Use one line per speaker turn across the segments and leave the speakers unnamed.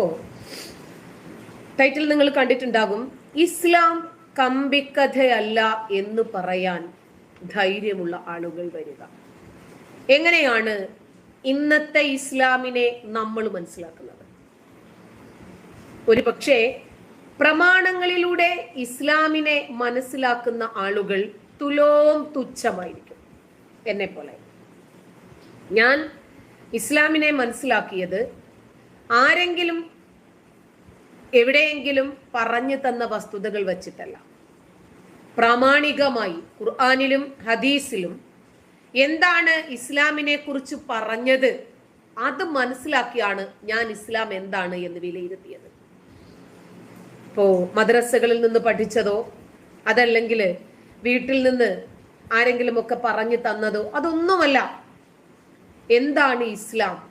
അപ്പോ ടൈറ്റിൽ നിങ്ങൾ കണ്ടിട്ടുണ്ടാകും ഇസ്ലാം കമ്പിക്കഥയല്ല എന്ന് പറയാൻ ധൈര്യമുള്ള ആളുകൾ വരിക. എങ്ങനെയാണ് ഇന്നത്തെ ഇസ്ലാമിനെ നമ്മൾ മനസ്സിലാക്കുന്നത്? ഒരു പക്ഷേ പ്രമാണങ്ങളിലൂടെ ഇസ്ലാമിനെ മനസ്സിലാക്കുന്ന ആളുകൾ തുലോം തുച്ഛമായിരിക്കും എന്നെ പോലെ ഞാൻ ഇസ്ലാമിനെ മനസ്സിലാക്കിയത് ആരെങ്കിലും എവിടെയെങ്കിലും പറഞ്ഞു തന്ന വസ്തുതകൾ വച്ചിട്ടല്ല. പ്രാമാണികമായി ഖുർആാനിലും ഹദീസിലും എന്താണ് ഇസ്ലാമിനെ കുറിച്ച് പറഞ്ഞത്? അത് മനസ്സിലാക്കിയാണ് ഞാൻ ഇസ്ലാം എന്താണ് എന്ന് വിലയിരുത്തിയത്. ഇപ്പോ മദ്രസകളിൽ നിന്ന് പഠിച്ചതോ അതല്ലെങ്കിൽ വീട്ടിൽ നിന്ന് ആരെങ്കിലും ഒക്കെ പറഞ്ഞു തന്നതോ അതൊന്നുമല്ല. എന്താണ് ഇസ്ലാം?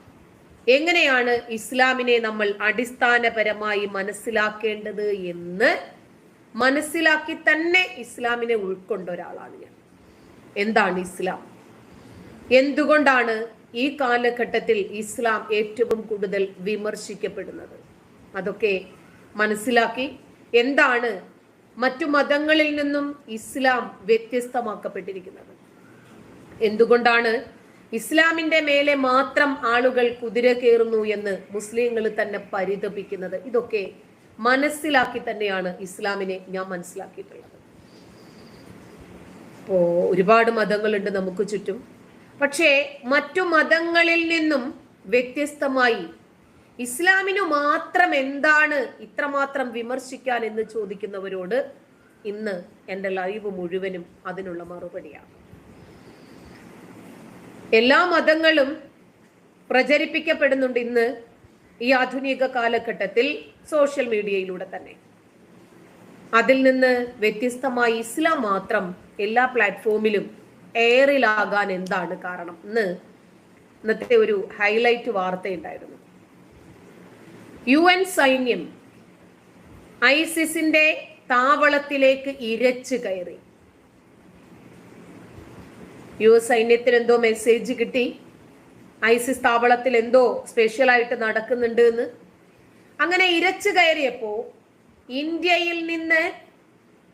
എങ്ങനെയാണ് ഇസ്ലാമിനെ നമ്മൾ അടിസ്ഥാനപരമായി മനസ്സിലാക്കേണ്ടത് എന്ന് മനസ്സിലാക്കി തന്നെ ഇസ്ലാമിനെ ഉൾക്കൊണ്ട ഒരാളാണ് ഞാൻ. എന്താണ് ഇസ്ലാം? എന്തുകൊണ്ടാണ് ഈ കാലഘട്ടത്തിൽ ഇസ്ലാം ഏറ്റവും കൂടുതൽ വിമർശിക്കപ്പെടുന്നത്? അതൊക്കെ മനസ്സിലാക്കി എന്താണ് മറ്റു മതങ്ങളിൽ നിന്നും ഇസ്ലാം വ്യത്യസ്തമാക്കപ്പെട്ടിരിക്കുന്നത്? എന്തുകൊണ്ടാണ് ഇസ്ലാമിന്റെ മേലെ മാത്രം ആളുകൾ കുതിര കയറുന്നു എന്ന് മുസ്ലിങ്ങൾ തന്നെ പരിതപിക്കുന്നത്. ഇതൊക്കെ മനസ്സിലാക്കി തന്നെയാണ് ഇസ്ലാമിനെ ഞാൻ മനസ്സിലാക്കിയിട്ടുള്ളത്. ഇപ്പോ ഒരുപാട് മതങ്ങളുണ്ട് നമുക്ക് ചുറ്റും. പക്ഷേ മറ്റു മതങ്ങളിൽ നിന്നും വ്യത്യസ്തമായി ഇസ്ലാമിനു മാത്രം എന്താണ് ഇത്രമാത്രം വിമർശിക്കാൻ എന്ന് ചോദിക്കുന്നവരോട് ഇന്ന് എന്റെ ലൈവ് മുഴുവനും അതിനുള്ള മറുപടിയാണ്. എല്ലാ മതങ്ങളും പ്രചരിപ്പിക്കപ്പെടുന്നുണ്ട് ഇന്ന് ഈ ആധുനിക കാലഘട്ടത്തിൽ സോഷ്യൽ മീഡിയയിലൂടെ തന്നെ. അതിൽ നിന്ന് വ്യത്യസ്തമായി ഇസ്ലാം മാത്രം എല്ലാ പ്ലാറ്റ്ഫോമിലും എയറിലാകാൻ എന്താണ് കാരണം? ഇന്ന് ഇന്നത്തെ ഒരു ഹൈലൈറ്റ് വാർത്തയുണ്ടായിരുന്നു. യു എൻ സൈന്യം ഐസിസിന്റെ താവളത്തിലേക്ക് ഇരച്ചു കയറി. യു എസ് സൈന്യത്തിന് എന്തോ മെസ്സേജ് കിട്ടി. ഐസിസ് താവളത്തിൽ എന്തോ സ്പെഷ്യലായിട്ട് നടക്കുന്നുണ്ട് എന്ന്. അങ്ങനെ ഇരച്ചു കയറിയപ്പോ ഇന്ത്യയിൽ നിന്ന്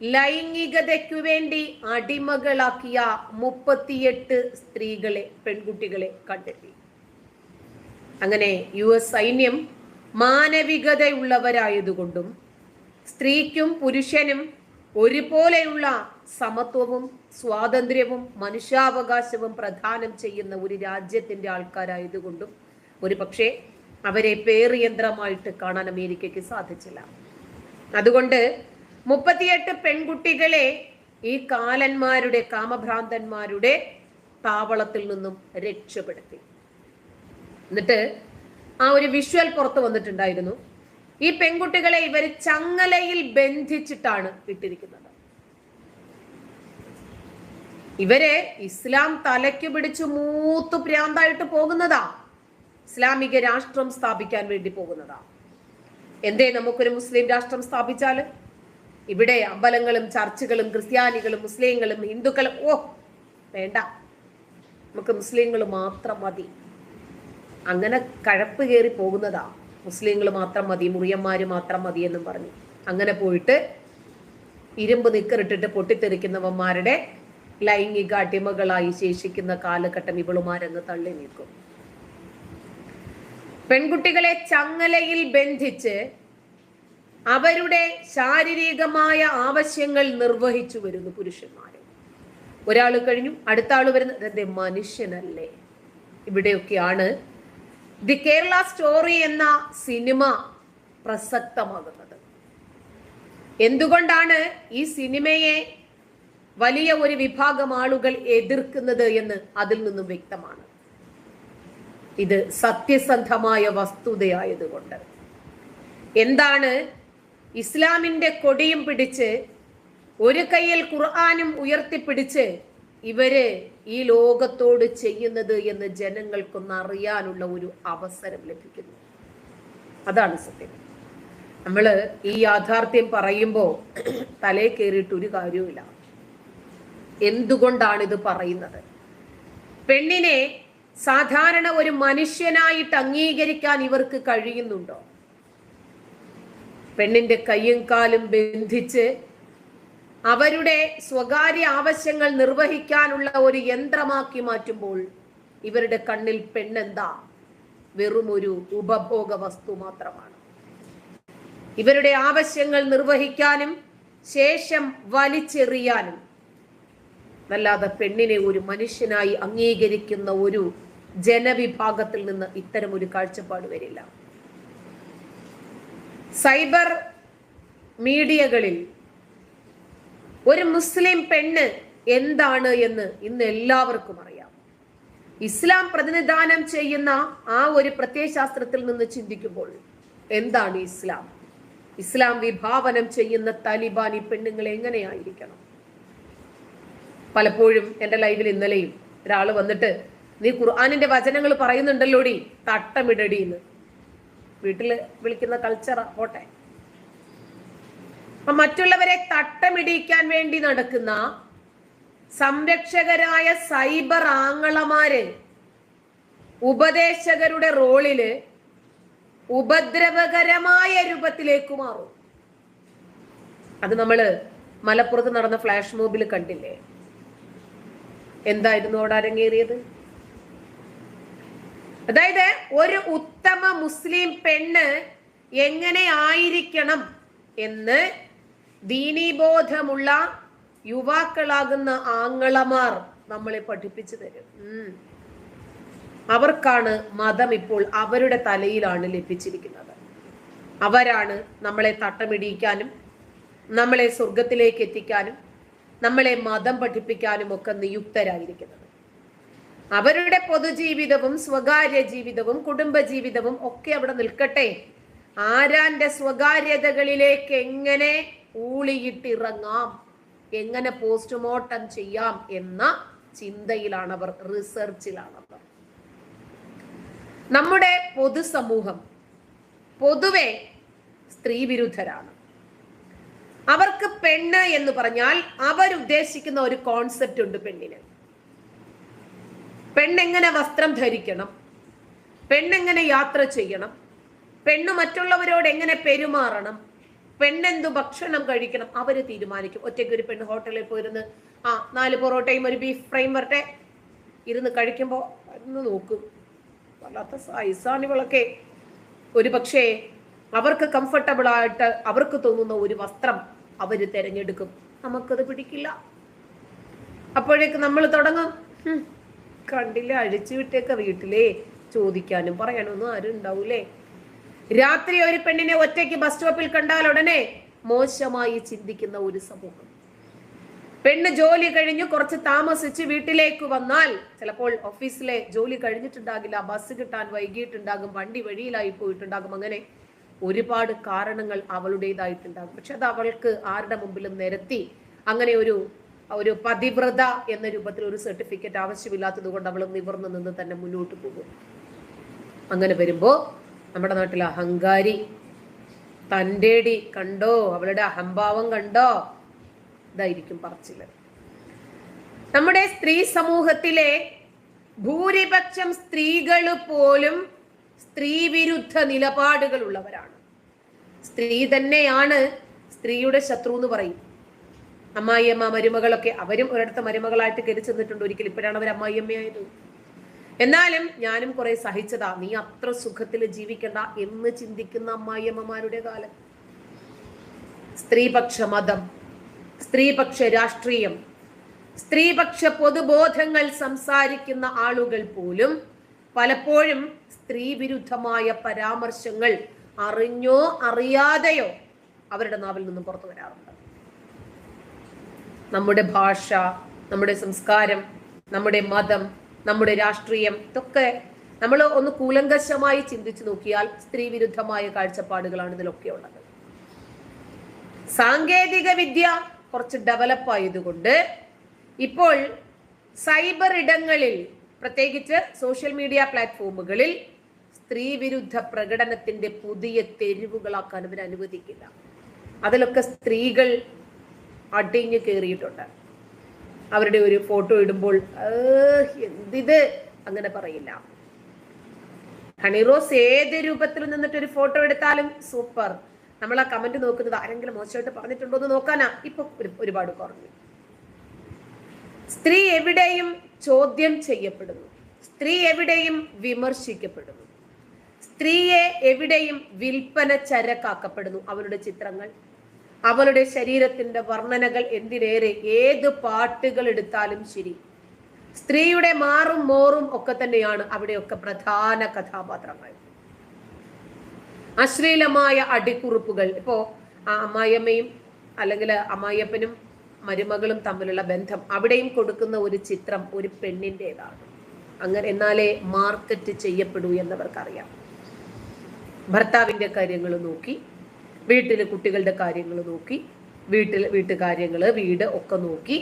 ലൈംഗികതയ്ക്കു വേണ്ടി അടിമകളാക്കിയ മുപ്പത്തിയെട്ട് സ്ത്രീകളെ പെൺകുട്ടികളെ കണ്ടെത്തി. അങ്ങനെ യു എസ് സൈന്യം മാനവികതയുള്ളവരായതുകൊണ്ടും സ്ത്രീക്കും പുരുഷനും ഒരുപോലെയുള്ള സമത്വവും സ്വാതന്ത്ര്യവും മനുഷ്യാവകാശവും പ്രദാനം ചെയ്യുന്ന ഒരു രാജ്യത്തിന്റെ ആൾക്കാരായതുകൊണ്ടും ഒരു പക്ഷേ അവരെ പേറിയന്ത്രമായിട്ട് കാണാൻ അമേരിക്കയ്ക്ക് സാധിച്ചില്ല. അതുകൊണ്ട് മുപ്പത്തിയെട്ട് പെൺകുട്ടികളെ ഈ കാലന്മാരുടെ കാമഭ്രാന്തന്മാരുടെ താവളത്തിൽ നിന്നും രക്ഷപ്പെടുത്തി. എന്നിട്ട് ആ ഒരു വിഷ്വൽ പുറത്ത് വന്നിട്ടുണ്ടായിരുന്നു. ഈ പെൺകുട്ടികളെ ഇവർ ചങ്ങലയിൽ ബന്ധിച്ചിട്ടാണ് ഇട്ടിരിക്കുന്നത്. ഇവരെ ഇസ്ലാം തലയ്ക്ക് പിടിച്ച് മൂത്ത് പ്രാന്തായിട്ട് പോകുന്നതാ. ഇസ്ലാമിക രാഷ്ട്രം സ്ഥാപിക്കാൻ വേണ്ടി പോകുന്നതാ. എന്തേ നമുക്കൊരു മുസ്ലിം രാഷ്ട്രം സ്ഥാപിച്ചാൽ? ഇവിടെ അമ്പലങ്ങളും ചർച്ചുകളും ക്രിസ്ത്യാനികളും മുസ്ലിങ്ങളും ഹിന്ദുക്കളും ഓ വേണ്ട. നമുക്ക് മുസ്ലിങ്ങൾ മാത്രം മതി. അങ്ങനെ കഴപ്പ് കയറി പോകുന്നതാ. മുസ്ലിങ്ങൾ മാത്രം മതി മുറിയന്മാർ മാത്രം മതി എന്നും പറഞ്ഞു. അങ്ങനെ പോയിട്ട് ഇരുമ്പ് നിക്കറിട്ടിട്ട് പൊട്ടിത്തെറിക്കുന്നവന്മാരുടെ ലൈംഗിക അടിമകളായി ശേഷിക്കുന്ന കാലഘട്ടം ഇവളുമാരങ്ങ് തള്ളി നിൽക്കും പെൺകുട്ടികളെ ചങ്ങലയിൽ ബന്ധിച്ച് അവരുടെ ശാരീരികമായ ആവശ്യങ്ങൾ നിർവഹിച്ചു വരുന്നു പുരുഷന്മാർ ഒരാൾ കഴിഞ്ഞു അടുത്ത ആൾ വരുന്നത് മനുഷ്യനല്ലേ? ഇവിടെയൊക്കെയാണ് ദി കേരള സ്റ്റോറി എന്ന സിനിമ പ്രസക്തമാകുന്നത്. എന്തുകൊണ്ടാണ് ഈ സിനിമയെ വലിയ ഒരു വിഭാഗം ആളുകൾ എതിർക്കുന്നത് എന്ന് അതിൽ നിന്നും വ്യക്തമാണ്. ഇത് സത്യസന്ധമായ വസ്തുതയായതുകൊണ്ട്. എന്താണ് ഇസ്ലാമിന്റെ കൊടിയും പിടിച്ച് ഒരു കയ്യിൽ ഖുർആാനും ഉയർത്തിപ്പിടിച്ച് ഇവർ ഈ ലോകത്തോട് ചെയ്യുന്നത് എന്ന് ജനങ്ങൾക്കൊന്ന് അറിയാനുള്ള ഒരു അവസരം ലഭിക്കുന്നു. അതാണ് സത്യം. നമ്മൾ ഈ യാഥാർത്ഥ്യം പറയുമ്പോൾ തലേ കയറിയിട്ട് ഒരു കാര്യവുമില്ല. എന്തുകൊണ്ടാണ് ഇത് പറയുന്നത്? പെണ്ണിനെ സാധാരണ ഒരു മനുഷ്യനായിട്ട് അംഗീകരിക്കാൻ ഇവർക്ക് കഴിയുന്നുണ്ടോ? പെണ്ണിന്റെ കയ്യും കാലും ബന്ധിച്ച് അവരുടെ സ്വകാര്യ ആവശ്യങ്ങൾ നിർവഹിക്കാനുള്ള ഒരു യന്ത്രമാക്കി മാറ്റുമ്പോൾ ഇവരുടെ കണ്ണിൽ പെണ്ണെന്താ? വെറും ഒരു ഉപഭോഗ വസ്തു മാത്രമാണ്. ഇവരുടെ ആവശ്യങ്ങൾ നിർവഹിക്കാനും ശേഷം വലിച്ചെറിയാനും അല്ലാതെ പെണ്ണിനെ ഒരു മനുഷ്യനായി അംഗീകരിക്കുന്ന ഒരു ജനവിഭാഗത്തിൽ നിന്ന് ഇത്തരം ഒരു കാഴ്ചപ്പാട് വരില്ല. സൈബർ മീഡിയകളിൽ ഒരു മുസ്ലിം പെണ്ണ് എന്താണ് എന്ന് ഇന്ന് എല്ലാവർക്കും അറിയാം. ഇസ്ലാം പ്രതിനിധാനം ചെയ്യുന്ന ആ ഒരു പ്രത്യയശാസ്ത്രത്തിൽ നിന്ന് ചിന്തിക്കുമ്പോൾ എന്താണ് ഇസ്ലാം? ഇസ്ലാം വിഭാവനം ചെയ്യുന്ന താലിബാൻ ഈ പെണ്ണുങ്ങൾ എങ്ങനെയായിരിക്കണം? പലപ്പോഴും എന്റെ ലൈവിൽ ഇന്നലെയും ഒരാൾ വന്നിട്ട് നീ ഖുർആാനിന്റെ വചനങ്ങൾ പറയുന്നുണ്ടല്ലോടി തട്ടമിടടി എന്ന്. വീട്ടിൽ വിളിക്കുന്ന കൾച്ചറ പോട്ടെ. അപ്പൊ മറ്റുള്ളവരെ തട്ടമിടിക്കാൻ വേണ്ടി നടക്കുന്ന സംരക്ഷകരായ സൈബർ ആങ്ങളമാര് ഉപദേശകരുടെ റോളിൽ ഉപദ്രവകരമായ രൂപത്തിലേക്ക് മാറും. അത് നമ്മൾ മലപ്പുറത്ത് നടന്ന ഫ്ലാഷ് മോബിൽ കണ്ടില്ലേ? എന്തായിരുന്നു അവിടെ അരങ്ങേറിയത്? അതായത് ഒരു ഉത്തമ മുസ്ലിം പെണ്ണ് എങ്ങനെ ആയിരിക്കണം എന്ന് ദീനീബോധമുള്ള യുവാക്കളാകുന്ന ആങ്ങളമാർ നമ്മളെ പഠിപ്പിച്ചു തരും. അവർക്കാണ് മതം ഇപ്പോൾ അവരുടെ തലയിലാണ് ലഭിച്ചിരിക്കുന്നത്. അവരാണ് നമ്മളെ തട്ടമിടിയിക്കാനും നമ്മളെ സ്വർഗത്തിലേക്ക് എത്തിക്കാനും നമ്മളെ മതം പഠിപ്പിക്കാനും ഒക്കെ നിയുക്തരായിരിക്കുന്നത്. അവരുടെ പൊതുജീവിതവും സ്വകാര്യ ജീവിതവും കുടുംബ ജീവിതവും ഒക്കെ അവിടെ നിൽക്കട്ടെ. ആരാന്റെ സ്വകാര്യതകളിലേക്ക് എങ്ങനെ ഊളിയിട്ടിറങ്ങാം. എങ്ങനെ പോസ്റ്റ്മോർട്ടം ചെയ്യാം എന്ന ചിന്തയിലാണ് അവർ റിസർച്ചിലാണ് അവർ നമ്മുടെ പൊതുസമൂഹം പൊതുവെ സ്ത്രീ വിരുദ്ധരാണ് അവർക്ക് പെണ്ണ് എന്ന് പറഞ്ഞാൽ അവരുദ്ദേശിക്കുന്ന ഒരു കോൺസെപ്റ്റ് ഉണ്ട് പെണ്ണിന്. പെണ്ണെങ്ങനെ വസ്ത്രം ധരിക്കണം പെണ്ണെങ്ങനെ യാത്ര ചെയ്യണം പെണ്ണ് മറ്റുള്ളവരോട് എങ്ങനെ പെരുമാറണം പെണ്ണെന്തു ഭക്ഷണം കഴിക്കണം? അവർ തീരുമാനിക്കും. ഒറ്റയ്ക്ക് ഒരു പെണ്ണ് ഹോട്ടലിൽ പോയിരുന്ന് ആ നാല് പൊറോട്ടയും ഒരു ബീഫ് ഫ്രൈയും വരട്ടെ ഇരുന്ന് കഴിക്കുമ്പോൾ ഒന്ന് നോക്കും. വല്ലാത്ത സൈസാണ് ഇവളൊക്കെ ഒരു പക്ഷേ അവർക്ക് കംഫർട്ടബിൾ ആയിട്ട് അവർക്ക് തോന്നുന്ന ഒരു വസ്ത്രം അവർ തിരഞ്ഞെടുക്കും. നമുക്കത് പിടിക്കില്ല. അപ്പോഴേക്ക് നമ്മൾ തുടങ്ങും. കണ്ടില്ല അഴിച്ചു വിട്ടേക്ക വീട്ടിലേ ചോദിക്കാനും പറയാനൊന്നും ആരും ഉണ്ടാവൂലേ രാത്രി ഒരു പെണ്ണിനെ ഒറ്റയ്ക്ക് ബസ് സ്റ്റോപ്പിൽ കണ്ടാൽ ഉടനെ മോശമായി ചിന്തിക്കുന്ന ഒരു സമൂഹം. പെണ്ണ് ജോലി കഴിഞ്ഞ് കുറച്ച് താമസിച്ച് വീട്ടിലേക്ക് വന്നാൽ ചിലപ്പോൾ ഓഫീസിലെ ജോലി കഴിഞ്ഞിട്ടുണ്ടാകില്ല ബസ് കിട്ടാൻ വൈകിട്ടുണ്ടാകും വണ്ടി വഴിയിലായി പോയിട്ടുണ്ടാകും അങ്ങനെ ഒരുപാട് കാരണങ്ങൾ അവളുടേതായിട്ടുണ്ടാകും. പക്ഷെ അത് അവൾക്ക് ആരുടെ മുമ്പിലും നിരത്തി അങ്ങനെ ഒരു ഒരു പതിവ്രത എന്ന രൂപത്തിൽ ഒരു സർട്ടിഫിക്കറ്റ് ആവശ്യമില്ലാത്തത് കൊണ്ട് അവൾ നിവർന്നു നിന്ന് തന്നെ മുന്നോട്ട് പോകും. അങ്ങനെ വരുമ്പോ നമ്മുടെ നാട്ടിൽ അഹങ്കാരി. തന്റെടി കണ്ടോ? അവളുടെ അഹംഭാവം കണ്ടോ? ഇതായിരിക്കും പറച്ചിൽ. നമ്മുടെ സ്ത്രീ സമൂഹത്തിലെ ഭൂരിപക്ഷം സ്ത്രീകൾ പോലും സ്ത്രീ വിരുദ്ധ നിലപാടുകൾ ഉള്ളവരാണ് സ്ത്രീ തന്നെയാണ് സ്ത്രീയുടെ ശത്രു എന്ന് പറയും. അമ്മായിയമ്മ മരുമകളൊക്കെ അവരും ഒരിടത്ത് മരുമകളായിട്ട് കയറി ചെന്നിട്ടുണ്ട്. ഒരിക്കലും ഇപ്പോഴാണ് അവർ അമ്മായിയമ്മയായത് എന്നാലും ഞാനും കുറെ സഹിച്ചതാ. നീ അത്ര സുഖത്തിൽ ജീവിക്കണ്ട എന്ന് ചിന്തിക്കുന്ന അമ്മായിയമ്മമാരുടെ കാലം. സ്ത്രീപക്ഷ മതം സ്ത്രീപക്ഷ രാഷ്ട്രീയം സ്ത്രീപക്ഷ പൊതുബോധങ്ങൾ സംസാരിക്കുന്ന ആളുകൾ പോലും പലപ്പോഴും സ്ത്രീ വിരുദ്ധമായ പരാമർശങ്ങൾ അറിഞ്ഞോ അറിയാതെയോ അവരുടെ നാവിൽ നിന്നും പുറത്തു വരാറുണ്ട്. നമ്മുടെ ഭാഷ നമ്മുടെ സംസ്കാരം നമ്മുടെ മതം നമ്മുടെ രാഷ്ട്രീയം ഇതൊക്കെ നമ്മൾ ഒന്ന് കൂലങ്കശമായി ചിന്തിച്ചു നോക്കിയാൽ സ്ത്രീ വിരുദ്ധമായ കാഴ്ചപ്പാടുകളാണ് ഇതിലൊക്കെ ഉള്ളത്. സാങ്കേതിക വിദ്യ കുറച്ച് ഡെവലപ്പ് ആയതുകൊണ്ട് ഇപ്പോൾ സൈബർ ഇടങ്ങളിൽ പ്രത്യേകിച്ച് സോഷ്യൽ മീഡിയ പ്ലാറ്റ്ഫോമുകളിൽ സ്ത്രീ വിരുദ്ധ പ്രകടനത്തിന്റെ പുതിയ തെരുവുകളാക്കാൻ അവർ അനുവദിക്കില്ല അതിലൊക്കെ സ്ത്രീകൾ അടിഞ്ഞു കയറിയിട്ടുണ്ട് അവരുടെ ഒരു ഫോട്ടോ ഇടുമ്പോൾ എന്തിത്? അങ്ങനെ പറയില്ല. ഹണി റോസ് ഏത് രൂപത്തിൽ നിന്നിട്ട് ഒരു ഫോട്ടോ എടുത്താലും സൂപ്പർ. നമ്മൾ ആ കമന്റ് നോക്കുന്നത് ആരെങ്കിലും മോശമായിട്ട് പറഞ്ഞിട്ടുണ്ടോ എന്ന് നോക്കാനാ. ഇപ്പൊ ഒരുപാട് കുറഞ്ഞു. സ്ത്രീ എവിടെയും ചോദ്യം ചെയ്യപ്പെടുന്നു. സ്ത്രീ എവിടെയും വിമർശിക്കപ്പെടുന്നു. സ്ത്രീയെ എവിടെയും വിൽപ്പന ചരക്കാക്കപ്പെടുന്നു. അവരുടെ ചിത്രങ്ങൾ അവളുടെ ശരീരത്തിന്റെ വർണനകൾ എന്തിനേറെ ഏത് പാട്ടുകൾ എടുത്താലും ശരി. സ്ത്രീയുടെ മാറും മോറും ഒക്കെ തന്നെയാണ് അവിടെയൊക്കെ പ്രധാന കഥാപാത്രങ്ങൾ. അശ്ലീലമായ അടിക്കുറിപ്പുകൾ. ഇപ്പോ ആ അമ്മായിയമ്മയും അല്ലെങ്കിൽ അമ്മായിയപ്പനും മരുമകളും തമ്മിലുള്ള ബന്ധം അവിടെയും കൊടുക്കുന്ന ഒരു ചിത്രം ഒരു പെണ്ണിന്റെതാണ് അങ്ങനെ എന്നാലേ മാർക്കറ്റ് ചെയ്യപ്പെടൂ എന്നവർക്കറിയാം. ഭർത്താവിന്റെ കാര്യങ്ങൾ നോക്കി വീട്ടിലെ കുട്ടികളുടെ കാര്യങ്ങൾ നോക്കി വീട്ടിൽ വീട്ടുകാര്യങ്ങൾ വീട് ഒക്കെ നോക്കി.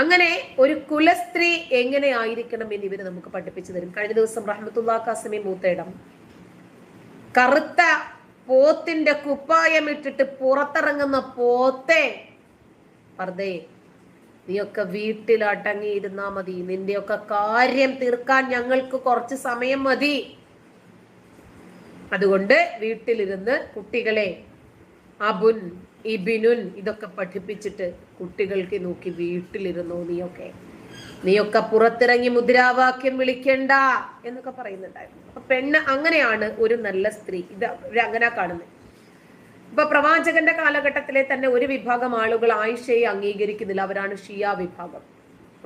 അങ്ങനെ ഒരു കുലസ്ത്രീ എങ്ങനെ ആയിരിക്കണം എന്ന് ഇവർ നമുക്ക് പഠിപ്പിച്ചു തരും. കഴിഞ്ഞ ദിവസം റഹ്മത്തുല്ലാ കാസമി മൂത്തേടം കറുത്ത പോത്തിന്റെ കുപ്പായം ഇട്ടിട്ട് പുറത്തിറങ്ങുന്ന പോത്തെ പർദേ നീയൊക്കെ വീട്ടിൽ അടങ്ങിയിരുന്നാ മതി. നിന്റെയൊക്കെ കാര്യം തീർക്കാൻ ഞങ്ങൾക്ക് കുറച്ച് സമയം മതി. അതുകൊണ്ട് വീട്ടിലിരുന്ന് കുട്ടികളെ അബുൻ ഇബിനുൻ ഇതൊക്കെ പഠിപ്പിച്ചിട്ട് കുട്ടികൾക്ക് നോക്കി വീട്ടിലിരുന്നു നീയൊക്കെ. നീയൊക്കെ പുറത്തിറങ്ങി മുദ്രാവാക്യം വിളിക്കണ്ട എന്നൊക്കെ പറയുന്നുണ്ടായിരുന്നു. അപ്പൊ പെണ്ണ് അങ്ങനെയാണ് ഒരു നല്ല സ്ത്രീ. ഇത് അങ്ങനെ കാണുന്നത് ഇപ്പൊ പ്രവാചകന്റെ കാലഘട്ടത്തിലെ തന്നെ ഒരു വിഭാഗം ആളുകൾ ആയിഷയെ അംഗീകരിക്കുന്നില്ല. അവരാണ് ഷിയ വിഭാഗം.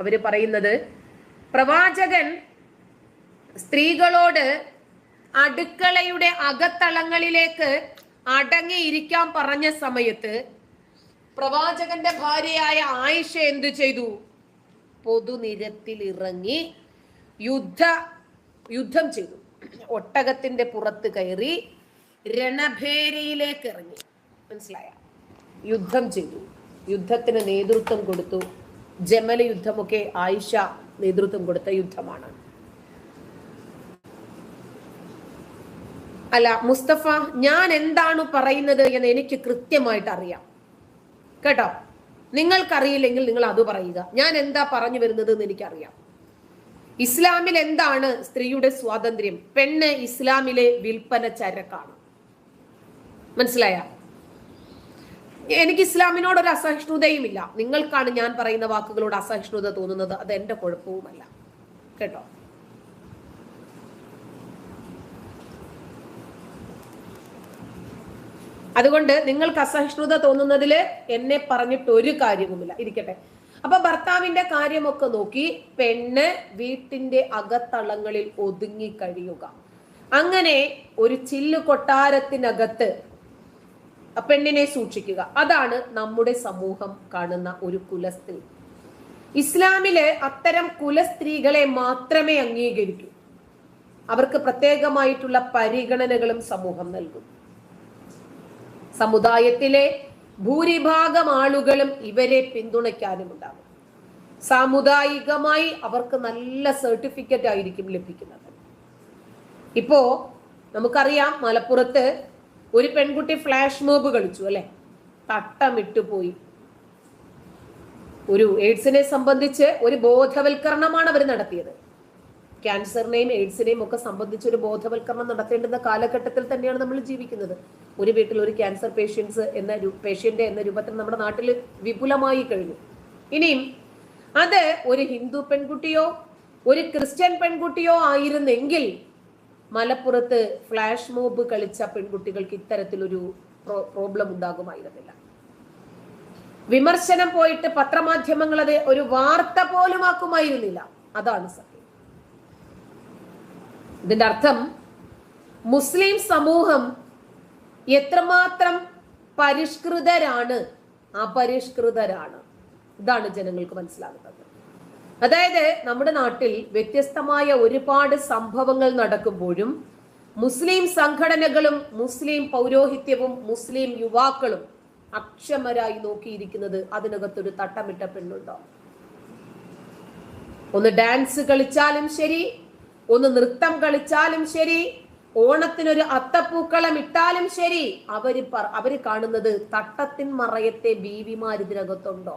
അവർ പറയുന്നത് പ്രവാചകൻ സ്ത്രീകളോട് അടുക്കളയുടെ അകത്തളങ്ങളിലേക്ക് അടങ്ങിയിരിക്കാൻ പറഞ്ഞ സമയത്ത് പ്രവാചകന്റെ ഭാര്യയായ ആയിഷ എന്തു ചെയ്തു? പൊതുനിരത്തിൽ ഇറങ്ങി യുദ്ധ യുദ്ധം ചെയ്തു. ഒട്ടകത്തിന്റെ പുറത്ത് കയറി രണഭേരിയിലേക്ക് ഇറങ്ങി മനസ്സിലായ? യുദ്ധം ചെയ്തു. യുദ്ധത്തിന് നേതൃത്വം കൊടുത്തു. ജമല യുദ്ധമൊക്കെ ആയിഷ നേതൃത്വം കൊടുത്ത യുദ്ധമാണ്. അല്ല മുസ്തഫ ഞാൻ എന്താണ് പറയുന്നത് എന്ന് എനിക്ക് കൃത്യമായിട്ട് അറിയാം. കേട്ടോ? നിങ്ങൾക്കറിയില്ലെങ്കിൽ നിങ്ങൾ അത് പറയുക. ഞാൻ എന്താ പറഞ്ഞു വരുന്നത് എന്ന് എനിക്കറിയാം. ഇസ്ലാമിൽ എന്താണ് സ്ത്രീയുടെ സ്വാതന്ത്ര്യം? പെണ്ണ് ഇസ്ലാമിലെ വിൽപ്പന ചരക്കാണ്. മനസ്സിലായ? എനിക്ക് ഇസ്ലാമിനോട് ഒരു അസഹിഷ്ണുതയുമില്ല. നിങ്ങൾക്കാണ് ഞാൻ പറയുന്ന വാക്കുകളോട് അസഹിഷ്ണുത തോന്നുന്നത്. അത് എന്റെ കുഴപ്പവുമല്ല. കേട്ടോ? അതുകൊണ്ട് നിങ്ങൾക്ക് അസഹിഷ്ണുത തോന്നുന്നതിൽ എന്നെ പറഞ്ഞിട്ട് ഒരു കാര്യവുമില്ല. ഇരിക്കട്ടെ. അപ്പൊ ഭർത്താവിന്റെ കാര്യമൊക്കെ നോക്കി പെണ്ണ് വീട്ടിന്റെ അകത്തളങ്ങളിൽ ഒതുങ്ങി കഴിയുക. അങ്ങനെ ഒരു ചില്ലു കൊട്ടാരത്തിനകത്ത് പെണ്ണിനെ സൂക്ഷിക്കുക. അതാണ് നമ്മുടെ സമൂഹം കാണുന്ന ഒരു കുലസ്ത്രീ ഇസ്ലാമിൽ അത്തരം കുലസ്ത്രീകളെ മാത്രമേ അംഗീകരിക്കൂ. അവർക്ക് പ്രത്യേകമായിട്ടുള്ള പരിഗണനകളും സമൂഹം നൽകും. സമുദായത്തിലെ ഭൂരിഭാഗം ആളുകളും ഇവരെ പിന്തുണയ്ക്കാനും ഉണ്ടാകും. സാമുദായികമായി അവർക്ക് നല്ല സർട്ടിഫിക്കറ്റ് ആയിരിക്കും ലഭിക്കുന്നത്. ഇപ്പോ നമുക്കറിയാം മലപ്പുറത്ത് ഒരു പെൺകുട്ടി ഫ്ലാഷ് മോബ് കളിച്ചു അല്ലെ? തട്ടമിട്ടു പോയി. ഒരു എയ്ഡ്സിനെ സംബന്ധിച്ച് ഒരു ബോധവൽക്കരണമാണ് അവർ നടത്തിയത്. ക്യാൻസറിനെയും എയ്ഡ്സിനെയും ഒക്കെ സംബന്ധിച്ച് ഒരു ബോധവൽക്കരണം നടത്തേണ്ടുന്ന കാലഘട്ടത്തിൽ തന്നെയാണ് നമ്മൾ ജീവിക്കുന്നത്. ഒരു വീട്ടിൽ ഒരു ക്യാൻസർ പേഷ്യൻസ് എന്ന പേഷ്യന്റ് എന്ന രൂപത്തിൽ നമ്മുടെ നാട്ടിൽ വിപുലമായി കഴിഞ്ഞു. ഇനിയും അത് ഒരു ഹിന്ദു പെൺകുട്ടിയോ ഒരു ക്രിസ്ത്യൻ പെൺകുട്ടിയോ ആയിരുന്നെങ്കിൽ മലപ്പുറത്ത് ഫ്ലാഷ് മോബ് കളിച്ച പെൺകുട്ടികൾക്ക് ഇത്തരത്തിലൊരു പ്രോബ്ലം ഉണ്ടാകുമായിരുന്നില്ല. വിമർശനം പോയിട്ട് പത്രമാധ്യമങ്ങൾ അത് ഒരു വാർത്ത പോലും ആക്കുമായിരുന്നില്ല അതാണ് സത്യം. ഇതിന്റെ അർത്ഥം മുസ്ലിം സമൂഹം എത്രമാത്രം പരിഷ്കൃതരാണ്? അപരിഷ്കൃതരാണ്. ഇതാണ് ജനങ്ങൾക്ക് മനസ്സിലാകുന്നത്. അതായത് നമ്മുടെ നാട്ടിൽ വ്യത്യസ്തമായ ഒരുപാട് സംഭവങ്ങൾ നടക്കുമ്പോഴും മുസ്ലിം സംഘടനകളും മുസ്ലിം പൗരോഹിത്യവും മുസ്ലിം യുവാക്കളും അക്ഷമരായി നോക്കിയിരിക്കുന്നത് അതിനകത്തൊരു തട്ടമിട്ട പെണ്ണുണ്ടോ? ഒന്ന് ഡാൻസ് കളിച്ചാലും ശരി ഒന്ന് നൃത്തം കളിച്ചാലും ശരി ഓണത്തിനൊരു അത്തപ്പൂക്കളം ഇട്ടാലും ശരി. അവർ അവർ കാണുന്നത് തട്ടത്തിൻ മറയത്തെ ബീവിമാർ ഇതിനകത്തുണ്ടോ?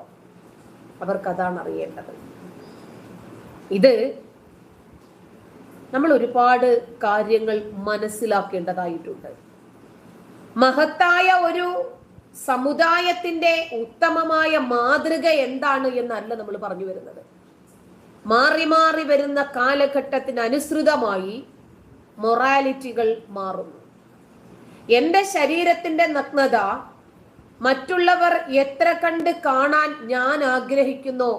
അവർക്കതാണ് അറിയേണ്ടത് ഇത് നമ്മൾ ഒരുപാട് കാര്യങ്ങൾ മനസ്സിലാക്കേണ്ടതായിട്ടുണ്ട്. മഹത്തായ ഒരു സമുദായത്തിന്റെ ഉത്തമമായ മാതൃക എന്താണ് എന്നല്ല നമ്മൾ പറഞ്ഞു വരുന്നത്. മാറി മാറി വരുന്ന കാലഘട്ടത്തിന് അനുസൃതമായി മൊറാലിറ്റികൾ മാറുന്നു. എന്റെ ശരീരത്തിന്റെ നഗ്നത മറ്റുള്ളവർ എത്ര കണ്ട് കാണാൻ ഞാൻ ആഗ്രഹിക്കുന്നോ?